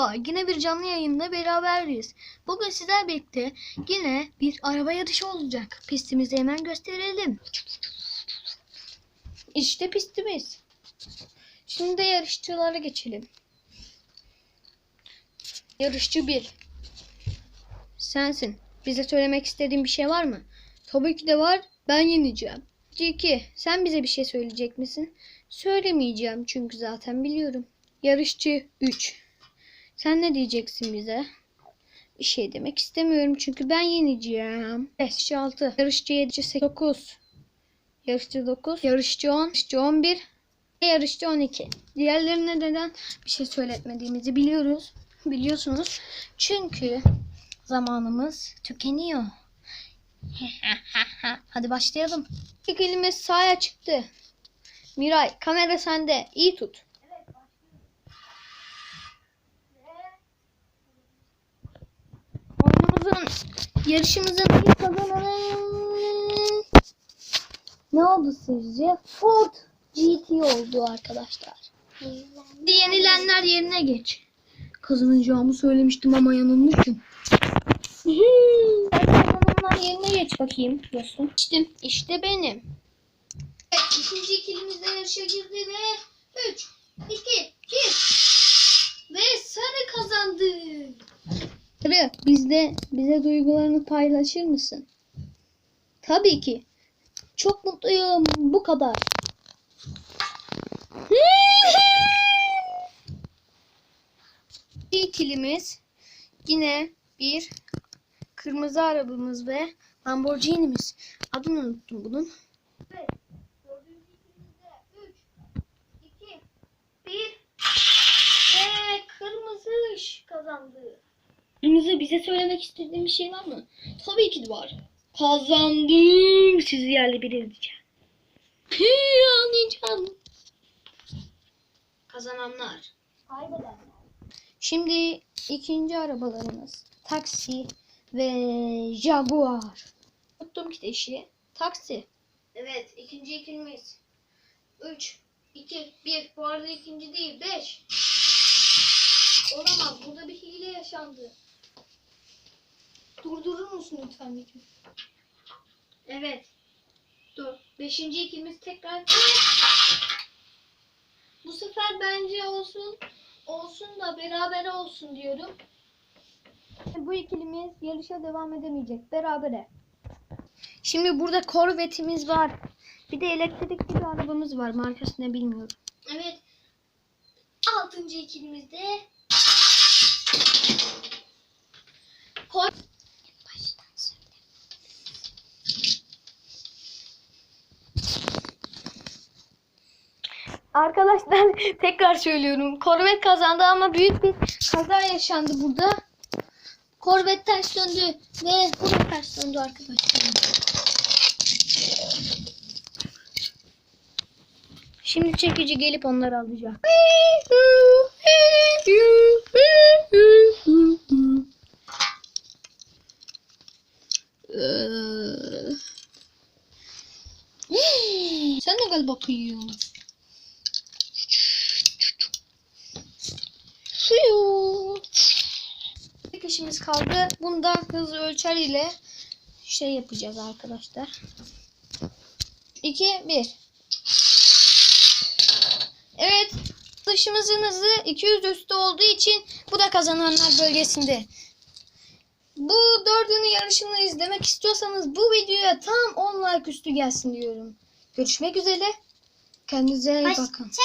Merhaba, yine bir canlı yayında beraberiz. Bugün sizler birlikte yine bir araba yarışı olacak. Pistimizi hemen gösterelim. İşte pistimiz. Şimdi de yarışçılara geçelim. Yarışçı 1. Sensin. Bize söylemek istediğin bir şey var mı? Tabii ki de var. Ben yeneceğim. 2. Sen bize bir şey söyleyecek misin? Söylemeyeceğim çünkü zaten biliyorum. Yarışçı 3. Sen ne diyeceksin bize? Bir şey demek istemiyorum çünkü ben yeneceğim. 5, 6. Yarışçı 7, 8, 9. Yarışçı 9. Yarışçı 10. Yarışçı 11. ve Yarışçı 12. Diğerlerine neden bir şey söyletmediğimizi biliyoruz. Biliyorsunuz. Çünkü zamanımız tükeniyor. Hadi başlayalım. İlk elimiz sahaya çıktı. Miray kamera sende. İyi tut. Yarışımızın ilk kazananı ne oldu sizce? Ford GT oldu arkadaşlar. Yenilenler yerine geç. Kazanacağımı söylemiştim ama yanılmışım. Kazananlar yerine geç bakayım dostum. İşte, işte benim. Evet, ikinci ikilimizde yarışa girdi ve 3, 2, 1 ve sarı kazandı. Sarı bizde bize duygularını paylaşır mısın? Tabii ki. Çok mutluyum. Bu kadar. İkilimiz yine bir kırmızı arabamız ve Lamborghini'miz. Adını unuttum bunun. Evet. Dördüncü ikilimizde 3, 2, 1 ve kırmızı ışık kazandı. Kırmızı bize söylemek istediğin bir şey var mı? Tabii ki de var. Kazandım. Sizi yerle bir edeceğim. Anlayacağım. Kazananlar. Kaybedenler. Şimdi ikinci arabalarımız. Taksi ve Jaguar. Unuttum ki de işi. Taksi. Evet ikinci ikilimiz. 3, 2, 1. Bu arada ikinci değil. 5. Olamaz. Burada bir hile yaşandı. Durdurur musun lütfen videoyu? Evet. Dur. Beşinci ikimiz tekrar. Bu sefer bence olsun. Olsun da beraber olsun diyorum. Bu ikilimiz yarışa devam edemeyecek. Berabere. Şimdi burada Corvette'imiz var. Bir de elektrikli bir arabamız var. Markasını bilmiyorum. Evet. Altıncı ikilimizde Cor Arkadaşlar tekrar söylüyorum. Corvette kazandı ama büyük bir kaza yaşandı burada. Corvette ters döndü ve da ters döndü arkadaşlar. Şimdi çekici gelip onları alacak. Sen de gel bakayım. Suyu. Bir işimiz kaldı. Bunda hız ölçer ile şey yapacağız arkadaşlar. 2 1 Evet. Dışımızın hızı 200 üstü olduğu için bu da kazananlar bölgesinde. Bu dördünü yarışını izlemek istiyorsanız bu videoya tam 10 like üstü gelsin diyorum. Görüşmek üzere. Kendinize iyi bakın. Hoşça